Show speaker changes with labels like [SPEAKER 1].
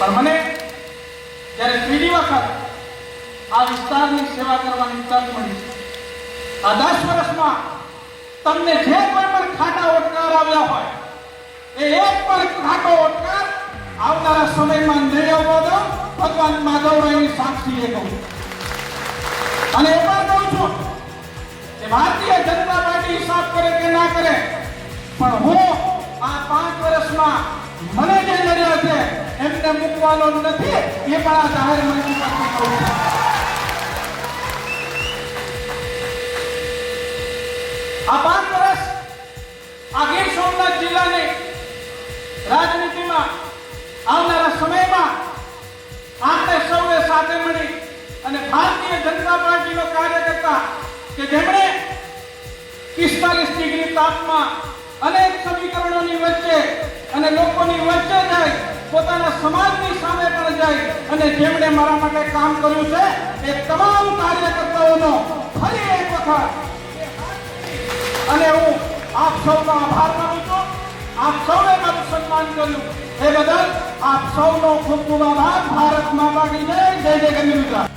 [SPEAKER 1] પણ મને જ્યારે ત્રીજી વખત આ વિસ્તારની સેવા કરવાની તક મળી, આ દસ વર્ષમાં તમને જે કોઈ પણ ખાટા ઓટકાર આવ્યા હોય, એ એક પણ ખાટો ઓટકાર આવનારા સમયમાં નહીં આવવા દો ભગવાન માધવરાયની સાક્ષીએ કહું અને એ પણ કહું છું કે ભારતીય જનતા પાર્ટી હિસાબ કરે કે ના કરે, પણ હું આ પાંચ વર્ષમાં મને જે નડ્યા છે એમને મૂકવાનો નથી. એ પણ આ જાહેર મંચ પાસે કહું આ પાંચ વર્ષ આ ગીર સોમનાથ જિલ્લાની રાજનીતિમાં આવનારા સમયમાં આપણે સૌએ સાથે મળી અને ભારતીય જનતા પાર્ટીનો કાર્યકર્તા કે જેમણે પિસ્તાલીસ ડિગ્રી તાપમાં અનેક સમીકરણોની વચ્ચે અને લોકોની વચ્ચે જાય પોતાના સમાજની સામે પણ જાય અને જેમણે મારા માટે કામ કર્યું છે, એ તમામ કાર્યકર્તાઓનો ફરી એક વખત અને હું આપ સૌનો આભાર માનું છું. આપ સૌએ મારું સન્માન કર્યું. એ બદલ આપ સૌનો ખૂબ ખૂબ આભાર. ભારત માતા કી જય. જય જય ગંગા